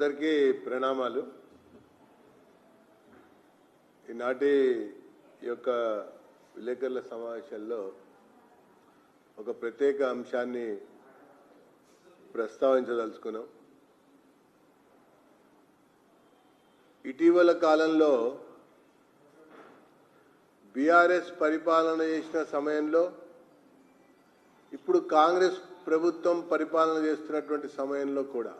అందరికీ ప్రణామాలు. ఈనాటి యొక్క విలేకరుల సమావేశంలో ఒక ప్రత్యేక అంశాన్ని ప్రస్తావించదలుచుకున్నాం. ఇటీవల కాలంలో బీఆర్ఎస్ పరిపాలన చేసిన సమయంలో ఇప్పుడు కాంగ్రెస్ ప్రభుత్వం పరిపాలన చేస్తున్నటువంటి సమయంలో కూడా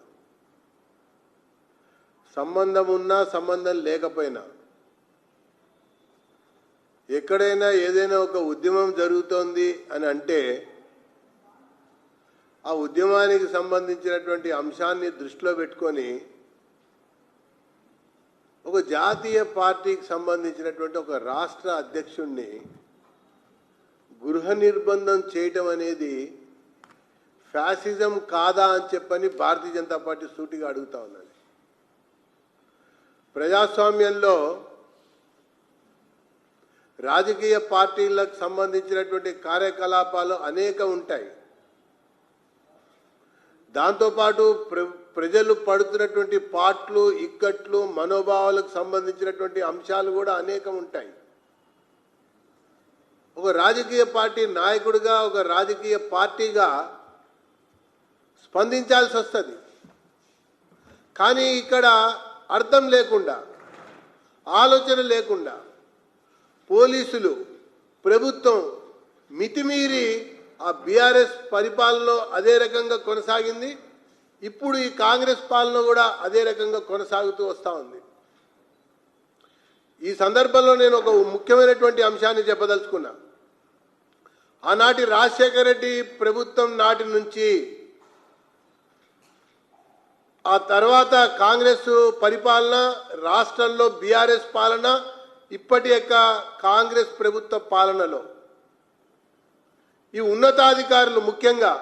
సంబంధం ఉన్నా సంబంధం లేకపోయినా ఎక్కడైనా ఏదైనా ఒక ఉద్యమం జరుగుతోంది అని అంటే ఆ ఉద్యమానికి సంబంధించినటువంటి అంశాన్ని దృష్టిలో పెట్టుకొని ఒక జాతీయ పార్టీకి సంబంధించినటువంటి ఒక రాష్ట్ర అధ్యక్షుణ్ణి గృహ నిర్బంధం చేయటం అనేది ఫ్యాసిజం కాదా అని చెప్పని భారతీయ జనతా పార్టీ సూటిగా అడుగుతా ఉన్నది. ప్రజాస్వామ్యంలో రాజకీయ పార్టీలకు సంబంధించినటువంటి కార్యకలాపాలు అనేక ఉంటాయి. దాంతోపాటు ప్ర ప్రజలు పడుతున్నటువంటి పాట్లు ఇక్కట్లు మనోభావాలకు సంబంధించినటువంటి అంశాలు కూడా అనేకం ఉంటాయి. ఒక రాజకీయ పార్టీ నాయకుడిగా ఒక రాజకీయ పార్టీగా స్పందించాల్సి వస్తుంది. కానీ ఇక్కడ అర్థం లేకుండా ఆలోచన లేకుండా పోలీసులు ప్రభుత్వం మితిమీరి ఆ బీఆర్ఎస్ పరిపాలనలో అదే రకంగా కొనసాగింది. ఇప్పుడు ఈ కాంగ్రెస్ పాలన కూడా అదే రకంగా కొనసాగుతూ వస్తూ ఉంది. ఈ సందర్భంలో నేను ఒక ముఖ్యమైనటువంటి అంశాన్ని చెప్పదలుచుకున్నా. ఆనాటి రాజశేఖర రెడ్డి ప్రభుత్వం నాటి నుంచి ఆ తర్వాత కాంగ్రెస్ పరిపాలన రాష్ట్రంలో బీఆర్ఎస్ పాలన ఇప్పటి యొక్క కాంగ్రెస్ ప్రభుత్వ పాలనలో. ఈ ఉన్నతాధికారులు ముఖ్యంగా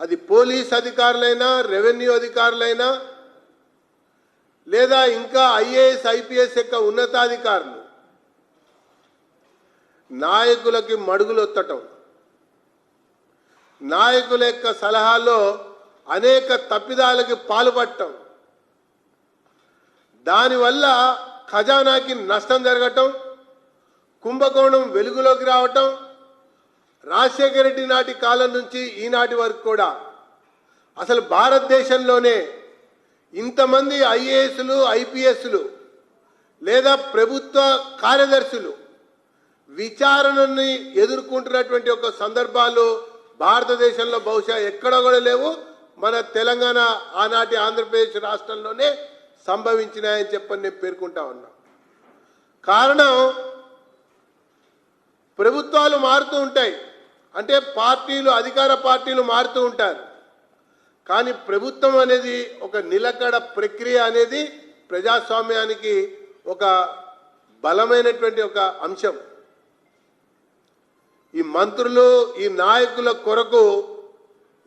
అది పోలీస్ అధికారులైనా రెవెన్యూ అధికారులైనా లేదా ఇంకా ఐఏఎస్ ఐపీఎస్ యొక్క ఉన్నతాధికారులు నాయకులకి మడుగులొత్తటం. నాయకుల యొక్క సలహాలో అనేక తప్పిదాలకి పాల్పడటం. దానివల్ల ఖజానాకి నష్టం జరగటం కుంభకోణం వెలుగులోకి రావటం రాజశేఖర రెడ్డి నాటి కాలం నుంచి ఈనాటి వరకు కూడా. అసలు భారతదేశంలోనే ఇంతమంది ఐఏఎస్లు ఐపీఎస్లు లేదా ప్రభుత్వ కార్యదర్శులు విచారణని ఎదుర్కొంటున్నటువంటి ఒక సందర్భాలు భారతదేశంలో బహుశా ఎక్కడ కూడా లేవు. మన తెలంగాణ ఆనాటి ఆంధ్రప్రదేశ్ రాష్ట్రంలోనే సంభవించినాయని చెప్పని నేను పేర్కొంటా ఉన్నా. కారణం ప్రభుత్వాలు మారుతూ ఉంటాయి. అంటే పార్టీలు అధికార పార్టీలు మారుతూ ఉంటారు. కానీ ప్రభుత్వం అనేది ఒక నిలకడ ప్రక్రియ అనేది ప్రజాస్వామ్యానికి ఒక బలమైనటువంటి ఒక అంశం. ఈ మంత్రులు ఈ నాయకుల కొరకు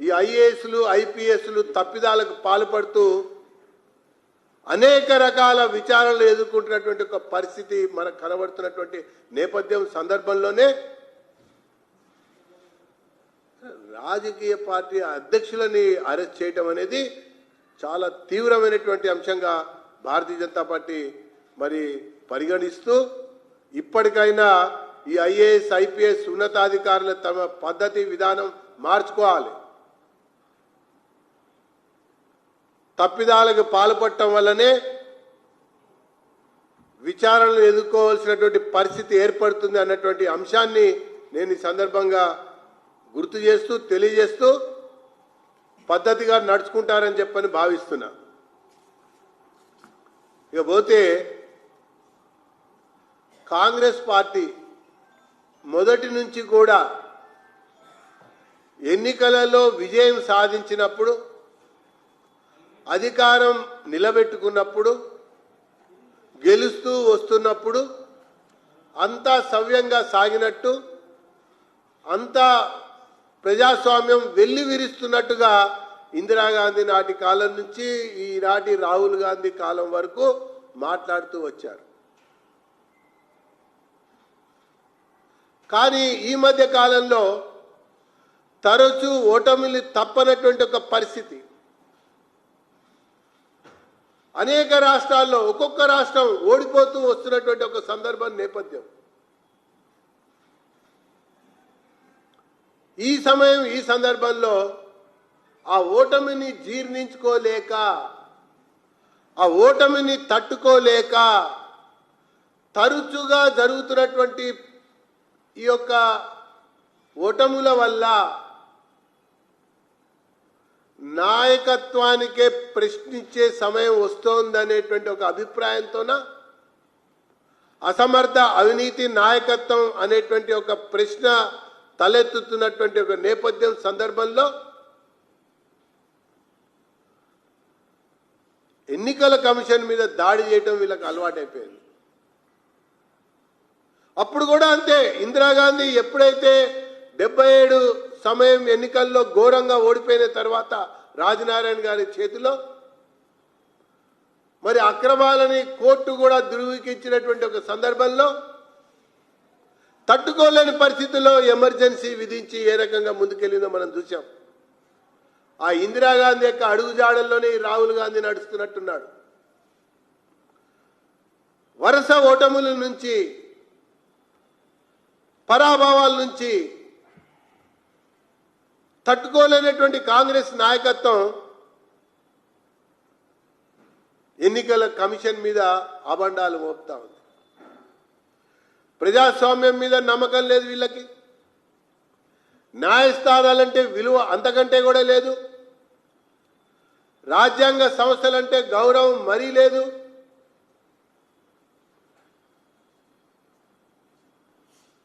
ఈ ఐఏఎస్లు ఐపీఎస్లు తప్పిదాలకు పాల్పడుతూ అనేక రకాల విచారణలు ఎదుర్కొంటున్నటువంటి ఒక పరిస్థితి మనకు కనబడుతున్నటువంటి నేపథ్యం సందర్భంలోనే రాజకీయ పార్టీ అధ్యక్షులని అరెస్ట్ చేయటం అనేది చాలా తీవ్రమైనటువంటి అంశంగా భారతీయ జనతా పార్టీ మరి పరిగణిస్తూ ఇప్పటికైనా ఈ ఐఏఎస్ ఐపీఎస్ ఉన్నతాధికారులు తమ పద్ధతి విధానం మార్చుకోవాలి. తప్పిదాలకు పాల్పడటం వల్లనే విచారణలు ఎదుర్కోవాల్సినటువంటి పరిస్థితి ఏర్పడుతుంది అన్నటువంటి అంశాన్ని నేను ఈ సందర్భంగా గుర్తు చేస్తూ తెలియజేస్తూ పద్ధతిగా నడుచుకుంటారని చెప్పని భావిస్తున్నా. ఇకపోతే కాంగ్రెస్ పార్టీ మొదటి నుంచి కూడా ఎన్నికలలో విజయం సాధించినప్పుడు అధికారం నిలబెట్టుకున్నప్పుడు గెలుస్తూ వస్తున్నప్పుడు అంతా సవ్యంగా సాగినట్టు అంతా ప్రజాస్వామ్యం వెళ్ళి విరుస్తున్నట్టుగా ఇందిరాగాంధీ నాటి కాలం నుంచి ఈనాటి రాహుల్ గాంధీ కాలం వరకు మాట్లాడుతూ వచ్చారు. కానీ ఈ మధ్య కాలంలో తరచూ ఓటమిని తప్పనటువంటి ఒక పరిస్థితి. అనేక రాష్ట్రాల్లో ఒక్కొక్క రాష్ట్రం ఓడిపోతూ వస్తున్నటువంటి ఒక సందర్భం నేపథ్యం. ఈ సమయం ఈ సందర్భంలో ఆ ఓటమిని జీర్ణించుకోలేక ఆ ఓటమిని తట్టుకోలేక తరచుగా జరుగుతున్నటువంటి ఈ యొక్క ఓటముల వల్ల నాయకత్వానికే ప్రశ్నించే సమయం వస్తోందనేటువంటి ఒక అభిప్రాయంతోన? అసమర్థ అవినీతి నాయకత్వం అనేటువంటి ఒక ప్రశ్న తలెత్తుతున్నటువంటి ఒక నేపథ్యం సందర్భంలో ఎన్నికల కమిషన్ మీద దాడి చేయటం వీళ్ళకి అలవాటైపోయింది. అప్పుడు కూడా అంతే ఇందిరాగాంధీ ఎప్పుడైతే డెబ్బై ఏడు సమయం ఎన్నికల్లో ఘోరంగా ఓడిపోయిన తర్వాత రాజనారాయణ గారి చేతిలో మరి అక్రమాలని కోర్టు కూడా ధృవీకరించినటువంటి ఒక సందర్భంలో తట్టుకోలేని పరిస్థితుల్లో ఎమర్జెన్సీ విధించి ఏ రకంగా ముందుకెళ్ళిందో మనం చూసాం ఆ ఇందిరాగాంధీ యొక్క అడుగుజాడల్లోనే రాహుల్ గాంధీ నడుస్తున్నట్టున్నాడు. వరుస ఓటముల నుంచి పరాభావాల నుంచి తట్టుకోలేనటువంటి కాంగ్రెస్ నాయకత్వం ఎన్నికల కమిషన్ మీద అబండాలు మోపుతా ఉంది. ప్రజాస్వామ్యం మీద నమ్మకం లేదు వీళ్ళకి. న్యాయస్థానాలంటే విలువ అంతకంటే కూడా లేదు. రాజ్యాంగ సంస్థలంటే గౌరవం మరీ లేదు.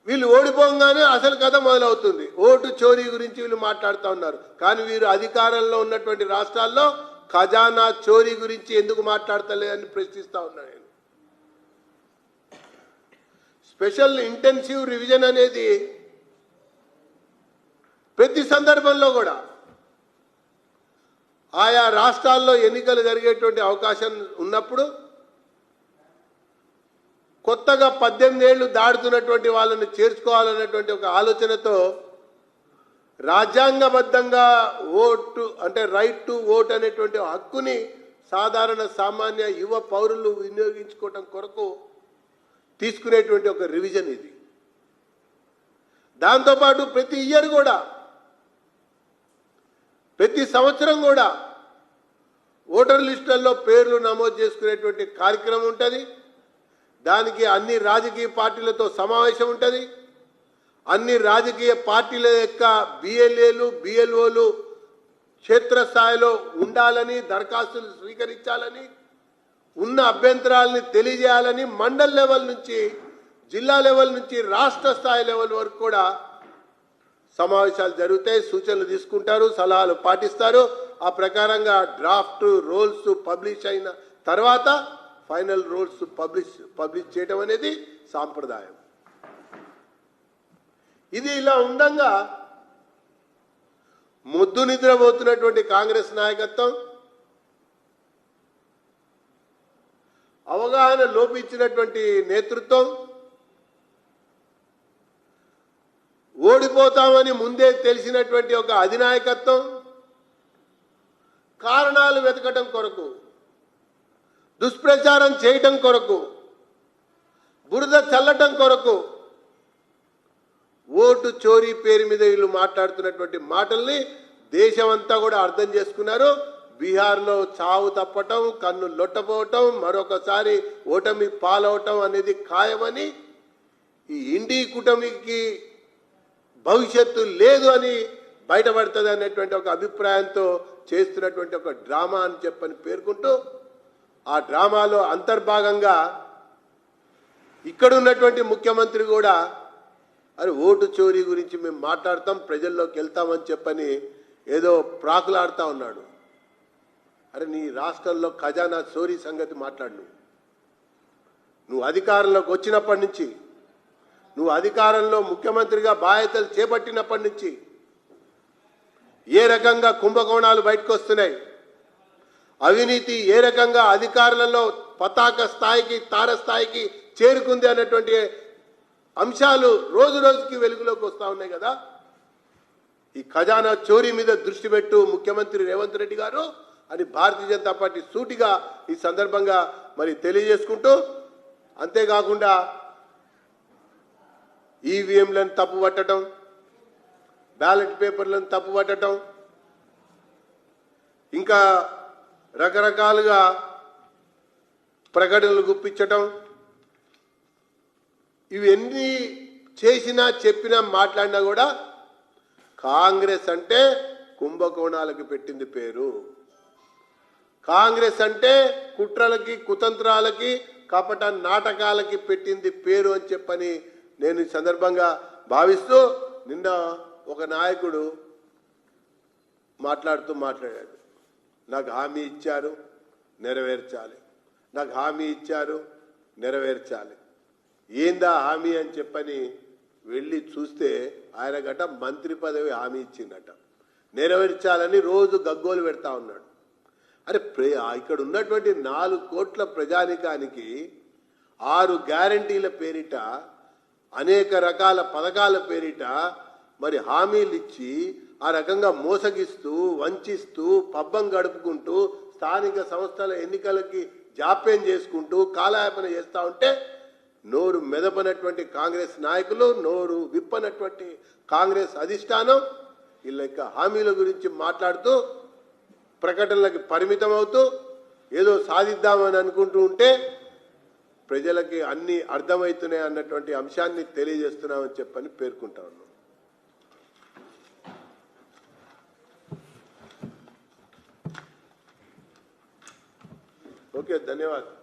వీళ్ళు ఓడిపోగానే అసలు కథ మొదలవుతుంది. ఓటు చోరీ గురించి వీళ్ళు మాట్లాడుతూ ఉన్నారు. కానీ వీరు అధికారంలో ఉన్నటువంటి రాష్ట్రాల్లో ఖజానా చోరీ గురించి ఎందుకు మాట్లాడతలేదని ప్రశ్నిస్తూ ఉన్నాను నేను స్పెషల్ ఇంటెన్సివ్ రివిజన్ అనేది ప్రతి సందర్భంలో కూడా ఆయా రాష్ట్రాల్లో ఎన్నికలు జరిగేటువంటి అవకాశం ఉన్నప్పుడు కొత్తగా పద్దెనిమిది ఏళ్ళు దాడుతున్నటువంటి వాళ్ళని చేర్చుకోవాలన్నటువంటి ఒక ఆలోచనతో రాజ్యాంగబద్ధంగా ఓటు అంటే రైట్ టు ఓట్ అనేటువంటి హక్కుని సాధారణ సామాన్య యువ పౌరులు వినియోగించుకోవటం కొరకు తీసుకునేటువంటి ఒక రివిజన్ ఇది. దాంతోపాటు ప్రతి ఇయర్ కూడా ప్రతి సంవత్సరం కూడా ఓటర్ లిస్టులలో పేర్లు నమోదు చేసుకునేటువంటి కార్యక్రమం ఉంటుంది. దానికి అన్ని రాజకీయ పార్టీలతో సమావేశం ఉంటుంది. అన్ని రాజకీయ పార్టీల యొక్క బిఎల్ఏలు బిఎల్ఓలు క్షేత్రస్థాయిలో ఉండాలని దరఖాస్తులు స్వీకరించాలని ఉన్న అభ్యంతరాలని తెలియజేయాలని మండల్ లెవెల్ నుంచి జిల్లా లెవెల్ నుంచి రాష్ట్ర స్థాయి లెవెల్ వరకు కూడా సమావేశాలు జరుగుతాయి. సూచనలు తీసుకుంటారు సలహాలు పాటిస్తారు. ఆ ప్రకారంగా డ్రాఫ్ట్ రోల్స్ పబ్లిష్ అయిన తర్వాత ఫైనల్ రూల్స్ పబ్లిష్ పబ్లిష్ చేయటం అనేది సాంప్రదాయం. ఇది ఇలా ఉండంగా ముద్దు నిద్రపోతున్నటువంటి కాంగ్రెస్ నాయకత్వం అవగాహన లోపించినటువంటి నేతృత్వం ఓడిపోతామని ముందే తెలిసినటువంటి ఒక అధినాయకత్వం కారణాలు వెతకటం కొరకు దుష్ప్రచారం చేయటం కొరకు బురద చల్లటం కొరకు ఓటు చోరీ పేరు మీద వీళ్ళు మాట్లాడుతున్నటువంటి మాటల్ని దేశమంతా కూడా అర్థం చేసుకున్నారు. బీహార్లో చావు తప్పటం కన్ను లొట్టపోవటం మరొకసారి ఓటమి పాలవటం అనేది ఖాయమని ఈ ఇండి కూటమికి భవిష్యత్తు లేదు అని బయటపడుతుంది అనేటువంటి ఒక అభిప్రాయంతో చేస్తున్నటువంటి ఒక డ్రామా అని చెప్పని పేర్కొంటూ ఆ డ్రామాలో అంతర్భాగంగా ఇక్కడ ఉన్నటువంటి ముఖ్యమంత్రి కూడా అరే ఓటు చోరీ గురించి మేము మాట్లాడతాం ప్రజల్లోకి వెళ్తామని చెప్పని ఏదో ప్రాకులాడుతూ ఉన్నాడు. అరే నీ రాష్ట్రంలో ఖజానా చోరీ సంగతి మాట్లాడు నువ్వు. నువ్వు అధికారంలోకి వచ్చినప్పటి నుంచి నువ్వు అధికారంలో ముఖ్యమంత్రిగా బాధ్యతలు చేపట్టినప్పటి నుంచి ఏ రకంగా కుంభకోణాలు బయటకు వస్తున్నాయి అవినీతి ఏ రకంగా అధికారులలో పతాక స్థాయికి తారస్థాయికి చేరుకుంది అన్నటువంటి అంశాలు రోజు రోజుకి వెలుగులోకి వస్తూ ఉన్నాయి కదా? ఈ ఖజానా చోరీ మీద దృష్టి పెట్టు ముఖ్యమంత్రి రేవంత్ రెడ్డి గారు అని భారతీయ జనతా పార్టీ సూటిగా ఈ సందర్భంగా మరి తెలియజేసుకుంటూ అంతేకాకుండా ఈవీఎంలను తప్పు పట్టడం బ్యాలెట్ పేపర్లను తప్పు పట్టడం ఇంకా రకరకాలుగా ప్రకటనలు గుప్పించటం. ఇవన్నీ చేసినా చెప్పినా మాట్లాడినా కూడా కాంగ్రెస్ అంటే కుంభకోణాలకు పెట్టింది పేరు. కాంగ్రెస్ అంటే కుట్రలకి కుతంత్రాలకి కపట నాటకాలకి పెట్టింది పేరు అని చెప్పని నేను ఈ సందర్భంగా భావిస్తూ నిన్న ఒక నాయకుడు మాట్లాడుతూ మాట్లాడాడు. నాకు హామీ ఇచ్చారు నెరవేర్చాలి. నాకు హామీ ఇచ్చారు నెరవేర్చాలి. ఏందా హామీ అని చెప్పని వెళ్ళి చూస్తే ఆయన గట మంత్రి పదవి హామీ ఇచ్చిందట. నెరవేర్చాలని రోజు గగ్గోలు పెడతా ఉన్నాడు. అరే ప్రే ఇక్కడ ఉన్నటువంటి నాలుగు కోట్ల ప్రజానికానికి ఆరు గ్యారంటీల పేరిట అనేక రకాల పథకాల పేరిట మరి హామీలు ఇచ్చి ఆ రకంగా మోసగిస్తూ వంచిస్తూ పబ్బం గడుపుకుంటూ స్థానిక సంస్థల ఎన్నికలకి జాప్యం చేసుకుంటూ కాలయాపన చేస్తూ ఉంటే నోరు మెదపనటువంటి కాంగ్రెస్ నాయకులు నోరు విప్పనటువంటి కాంగ్రెస్ అధిష్టానం వీళ్ళ యొక్క హామీల గురించి మాట్లాడుతూ ప్రకటనలకు పరిమితం అవుతూ ఏదో సాధిద్దామని అనుకుంటూ ఉంటే ప్రజలకి అన్ని అర్థమవుతున్నాయి అన్నటువంటి అంశాన్ని తెలియజేస్తున్నామని చెప్పని పేర్కొంటా ఉన్నాం. ओके धन्यवाद।